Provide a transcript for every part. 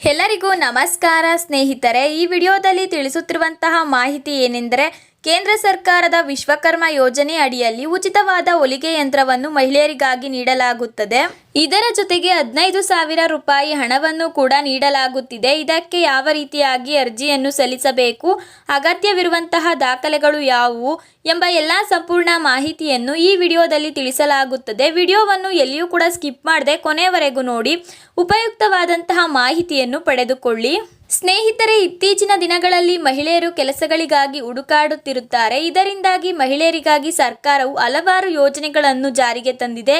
ಎಲ್ಲರಿಗೂ ನಮಸ್ಕಾರ ಸ್ನೇಹಿತರೆ. ಈ ವಿಡಿಯೋದಲ್ಲಿ ತಿಳಿಸುತ್ತಿರುವಂತಹ ಮಾಹಿತಿ ಏನೆಂದರೆ ಕೇಂದ್ರ ಸರ್ಕಾರದ ವಿಶ್ವಕರ್ಮ ಯೋಜನೆ ಅಡಿಯಲ್ಲಿ ಉಚಿತವಾದ ಹೊಲಿಗೆ ಯಂತ್ರವನ್ನು ಮಹಿಳೆಯರಿಗಾಗಿ ನೀಡಲಾಗುತ್ತದೆ. ಇದರ ಜೊತೆಗೆ ಹದಿನೈದು ಸಾವಿರ ರೂಪಾಯಿ ಹಣವನ್ನು ಕೂಡ ನೀಡಲಾಗುತ್ತಿದೆ. ಇದಕ್ಕೆ ಯಾವ ರೀತಿಯಾಗಿ ಅರ್ಜಿಯನ್ನು ಸಲ್ಲಿಸಬೇಕು, ಅಗತ್ಯವಿರುವಂತಹ ದಾಖಲೆಗಳು ಯಾವುವು ಎಂಬ ಎಲ್ಲ ಸಂಪೂರ್ಣ ಮಾಹಿತಿಯನ್ನು ಈ ವಿಡಿಯೋದಲ್ಲಿ ತಿಳಿಸಲಾಗುತ್ತದೆ. ವಿಡಿಯೋವನ್ನು ಎಲ್ಲಿಯೂ ಕೂಡ ಸ್ಕಿಪ್ ಮಾಡದೆ ಕೊನೆಯವರೆಗೂ ನೋಡಿ, ಉಪಯುಕ್ತವಾದಂತಹ ಮಾಹಿತಿಯನ್ನು ಪಡೆದುಕೊಳ್ಳಿ. ಸ್ನೇಹಿತರೆ, ಇತ್ತೀಚಿನ ದಿನಗಳಲ್ಲಿ ಮಹಿಳೆಯರು ಕೆಲಸಗಳಿಗಾಗಿ ಹುಡುಕಾಡುತ್ತಿರುತ್ತಾರೆ. ಇದರಿಂದಾಗಿ ಮಹಿಳೆಯರಿಗಾಗಿ ಸರ್ಕಾರವು ಹಲವಾರು ಯೋಜನೆಗಳನ್ನು ಜಾರಿಗೆ ತಂದಿದೆ.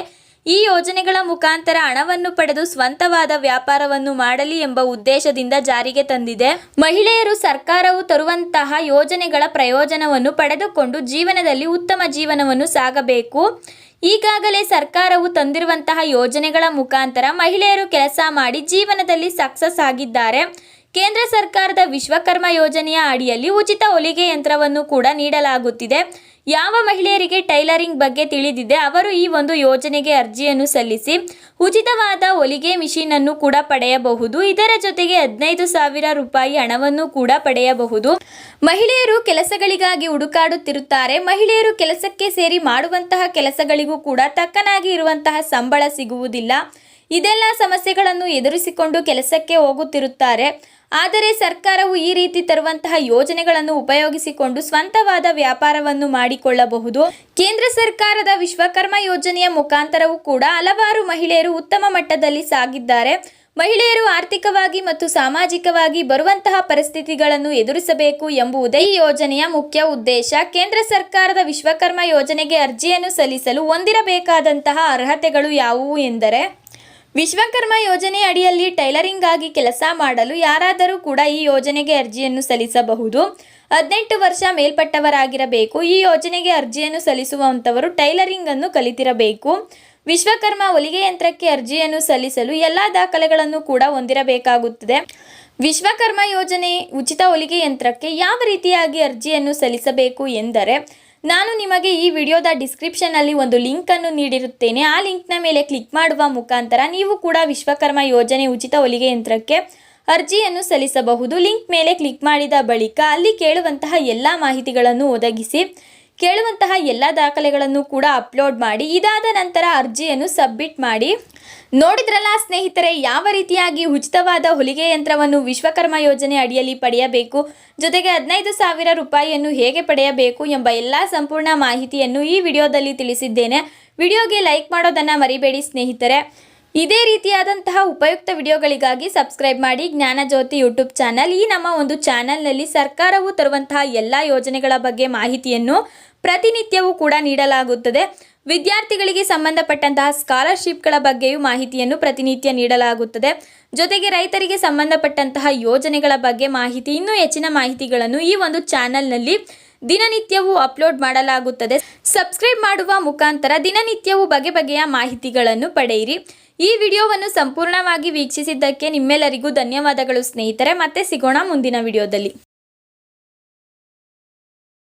ಈ ಯೋಜನೆಗಳ ಮುಖಾಂತರ ಹಣವನ್ನು ಪಡೆದು ಸ್ವಂತವಾದ ವ್ಯಾಪಾರವನ್ನು ಮಾಡಲಿ ಎಂಬ ಉದ್ದೇಶದಿಂದ ಜಾರಿಗೆ ತಂದಿದೆ. ಮಹಿಳೆಯರು ಸರ್ಕಾರವು ತರುವಂತಹ ಯೋಜನೆಗಳ ಪ್ರಯೋಜನವನ್ನು ಪಡೆದುಕೊಂಡು ಜೀವನದಲ್ಲಿ ಉತ್ತಮ ಜೀವನವನ್ನು ಸಾಗಬೇಕು. ಈಗಾಗಲೇ ಸರ್ಕಾರವು ತಂದಿರುವಂತಹ ಯೋಜನೆಗಳ ಮುಖಾಂತರ ಮಹಿಳೆಯರು ಕೆಲಸ ಮಾಡಿ ಜೀವನದಲ್ಲಿ ಸಕ್ಸಸ್ ಆಗಿದ್ದಾರೆ. ಕೇಂದ್ರ ಸರ್ಕಾರದ ವಿಶ್ವಕರ್ಮ ಯೋಜನೆಯ ಅಡಿಯಲ್ಲಿ ಉಚಿತ ಹೊಲಿಗೆ ಯಂತ್ರವನ್ನು ಕೂಡ ನೀಡಲಾಗುತ್ತಿದೆ. ಯಾವ ಮಹಿಳೆಯರಿಗೆ ಟೈಲರಿಂಗ್ ಬಗ್ಗೆ ತಿಳಿದಿದೆ, ಅವರು ಈ ಒಂದು ಯೋಜನೆಗೆ ಅರ್ಜಿಯನ್ನು ಸಲ್ಲಿಸಿ ಉಚಿತವಾದ ಹೊಲಿಗೆ ಮಿಷಿನ್ ಅನ್ನು ಕೂಡ ಪಡೆಯಬಹುದು. ಇದರ ಜೊತೆಗೆ ಹದಿನೈದು ಸಾವಿರ ರೂಪಾಯಿ ಹಣವನ್ನು ಕೂಡ ಪಡೆಯಬಹುದು. ಮಹಿಳೆಯರು ಕೆಲಸಗಳಿಗಾಗಿ ಹುಡುಕಾಡುತ್ತಿರುತ್ತಾರೆ. ಮಹಿಳೆಯರು ಕೆಲಸಕ್ಕೆ ಸೇರಿ ಮಾಡುವಂತಹ ಕೆಲಸಗಳಿಗೂ ಕೂಡ ತಕ್ಕನಾಗಿ ಇರುವಂತಹ ಸಂಬಳ ಸಿಗುವುದಿಲ್ಲ. ಇದೆಲ್ಲ ಸಮಸ್ಯೆಗಳನ್ನು ಎದುರಿಸಿಕೊಂಡು ಕೆಲಸಕ್ಕೆ ಹೋಗುತ್ತಿರುತ್ತಾರೆ. ಆದರೆ ಸರ್ಕಾರವು ಈ ರೀತಿ ತರುವಂತಹ ಯೋಜನೆಗಳನ್ನು ಉಪಯೋಗಿಸಿಕೊಂಡು ಸ್ವಂತವಾದ ವ್ಯಾಪಾರವನ್ನು ಮಾಡಿಕೊಳ್ಳಬಹುದು. ಕೇಂದ್ರ ಸರ್ಕಾರದ ವಿಶ್ವಕರ್ಮ ಯೋಜನೆಯ ಮುಖಾಂತರವೂ ಕೂಡ ಹಲವಾರು ಮಹಿಳೆಯರು ಉತ್ತಮ ಮಟ್ಟದಲ್ಲಿ ಸಾಗಿದ್ದಾರೆ. ಮಹಿಳೆಯರು ಆರ್ಥಿಕವಾಗಿ ಮತ್ತು ಸಾಮಾಜಿಕವಾಗಿ ಬರುವಂತಹ ಪರಿಸ್ಥಿತಿಗಳನ್ನು ಎದುರಿಸಬೇಕು ಎಂಬುದೇ ಈ ಯೋಜನೆಯ ಮುಖ್ಯ ಉದ್ದೇಶ. ಕೇಂದ್ರ ಸರ್ಕಾರದ ವಿಶ್ವಕರ್ಮ ಯೋಜನೆಗೆ ಅರ್ಜಿಯನ್ನು ಸಲ್ಲಿಸಲು ಹೊಂದಿರಬೇಕಾದಂತಹ ಅರ್ಹತೆಗಳು ಯಾವುವು ಎಂದರೆ ವಿಶ್ವಕರ್ಮ ಯೋಜನೆ ಅಡಿಯಲ್ಲಿ ಟೈಲರಿಂಗ್ ಆಗಿ ಕೆಲಸ ಮಾಡಲು ಯಾರಾದರೂ ಕೂಡ ಈ ಯೋಜನೆಗೆ ಅರ್ಜಿಯನ್ನು ಸಲ್ಲಿಸಬಹುದು. ಹದಿನೆಂಟು ವರ್ಷ ಮೇಲ್ಪಟ್ಟವರಾಗಿರಬೇಕು. ಈ ಯೋಜನೆಗೆ ಅರ್ಜಿಯನ್ನು ಸಲ್ಲಿಸುವಂಥವರು ಟೈಲರಿಂಗ್ ಅನ್ನು ಕಲಿತಿರಬೇಕು. ವಿಶ್ವಕರ್ಮ ಹೊಲಿಗೆ ಯಂತ್ರಕ್ಕೆ ಅರ್ಜಿಯನ್ನು ಸಲ್ಲಿಸಲು ಎಲ್ಲ ದಾಖಲೆಗಳನ್ನು ಕೂಡ ಹೊಂದಿರಬೇಕಾಗುತ್ತದೆ. ವಿಶ್ವಕರ್ಮ ಯೋಜನೆ ಉಚಿತ ಹೊಲಿಗೆ ಯಂತ್ರಕ್ಕೆ ಯಾವ ರೀತಿಯಾಗಿ ಅರ್ಜಿಯನ್ನು ಸಲ್ಲಿಸಬೇಕು ಎಂದರೆ ನಾನು ನಿಮಗೆ ಈ ವಿಡಿಯೋದ ಡಿಸ್ಕ್ರಿಪ್ಷನ್ನಲ್ಲಿ ಒಂದು ಲಿಂಕನ್ನು ನೀಡಿರುತ್ತೇನೆ. ಆ ಲಿಂಕ್ನ ಮೇಲೆ ಕ್ಲಿಕ್ ಮಾಡುವ ಮುಖಾಂತರ ನೀವು ಕೂಡ ವಿಶ್ವಕರ್ಮ ಯೋಜನೆ ಉಚಿತ ಹೊಲಿಗೆ ಯಂತ್ರಕ್ಕೆ ಅರ್ಜಿಯನ್ನು ಸಲ್ಲಿಸಬಹುದು. ಲಿಂಕ್ ಮೇಲೆ ಕ್ಲಿಕ್ ಮಾಡಿದ ಬಳಿಕ ಅಲ್ಲಿ ಕೇಳುವಂತಹ ಎಲ್ಲ ಮಾಹಿತಿಗಳನ್ನು ಒದಗಿಸಿ ಕೇಳುವಂತಹ ಎಲ್ಲ ದಾಖಲೆಗಳನ್ನು ಕೂಡ ಅಪ್ಲೋಡ್ ಮಾಡಿ, ಇದಾದ ನಂತರ ಅರ್ಜಿಯನ್ನು ಸಬ್ಮಿಟ್ ಮಾಡಿ. ನೋಡಿದ್ರಲ್ಲ ಸ್ನೇಹಿತರೆ, ಯಾವ ರೀತಿಯಾಗಿ ಉಚಿತವಾದ ಹೊಲಿಗೆ ಯಂತ್ರವನ್ನು ವಿಶ್ವಕರ್ಮ ಯೋಜನೆ ಅಡಿಯಲ್ಲಿ ಪಡೆಯಬೇಕು, ಜೊತೆಗೆ ಹದಿನೈದು ಸಾವಿರ ರೂಪಾಯಿಯನ್ನು ಹೇಗೆ ಪಡೆಯಬೇಕು ಎಂಬ ಎಲ್ಲ ಸಂಪೂರ್ಣ ಮಾಹಿತಿಯನ್ನು ಈ ವಿಡಿಯೋದಲ್ಲಿ ತಿಳಿಸಿದ್ದೇನೆ. ವಿಡಿಯೋಗೆ ಲೈಕ್ ಮಾಡೋದನ್ನು ಮರಿಬೇಡಿ ಸ್ನೇಹಿತರೆ. ಇದೇ ರೀತಿಯಾದಂತಹ ಉಪಯುಕ್ತ ವಿಡಿಯೋಗಳಿಗಾಗಿ ಸಬ್ಸ್ಕ್ರೈಬ್ ಮಾಡಿ ಜ್ಞಾನಜ್ಯೋತಿ ಯೂಟ್ಯೂಬ್ ಚಾನಲ್. ಈ ನಮ್ಮ ಒಂದು ಚಾನಲ್ನಲ್ಲಿ ಸರ್ಕಾರವು ತರುವಂತಹ ಎಲ್ಲ ಯೋಜನೆಗಳ ಬಗ್ಗೆ ಮಾಹಿತಿಯನ್ನು ಪ್ರತಿನಿತ್ಯವೂ ಕೂಡ ನೀಡಲಾಗುತ್ತದೆ. ವಿದ್ಯಾರ್ಥಿಗಳಿಗೆ ಸಂಬಂಧಪಟ್ಟಂತಹ ಸ್ಕಾಲರ್ಶಿಪ್ಗಳ ಬಗ್ಗೆಯೂ ಮಾಹಿತಿಯನ್ನು ಪ್ರತಿನಿತ್ಯ ನೀಡಲಾಗುತ್ತದೆ. ಜೊತೆಗೆ ರೈತರಿಗೆ ಸಂಬಂಧಪಟ್ಟಂತಹ ಯೋಜನೆಗಳ ಬಗ್ಗೆ ಮಾಹಿತಿ, ಇನ್ನೂ ಹೆಚ್ಚಿನ ಮಾಹಿತಿಗಳನ್ನು ಈ ಒಂದು ಚಾನಲ್ನಲ್ಲಿ ದಿನನಿತ್ಯವೂ ಅಪ್ಲೋಡ್ ಮಾಡಲಾಗುತ್ತದೆ. ಸಬ್ಸ್ಕ್ರೈಬ್ ಮಾಡುವ ಮುಖಾಂತರ ದಿನನಿತ್ಯವೂ ಬಗೆ ಬಗೆಯ ಮಾಹಿತಿಗಳನ್ನು ಪಡೆಯಿರಿ. ಈ ವಿಡಿಯೋವನ್ನು ಸಂಪೂರ್ಣವಾಗಿ ವೀಕ್ಷಿಸಿದ್ದಕ್ಕೆ ನಿಮ್ಮೆಲ್ಲರಿಗೂ ಧನ್ಯವಾದಗಳು ಸ್ನೇಹಿತರೆ. ಮತ್ತೆ ಸಿಗೋಣ ಮುಂದಿನ ವಿಡಿಯೋದಲ್ಲಿ.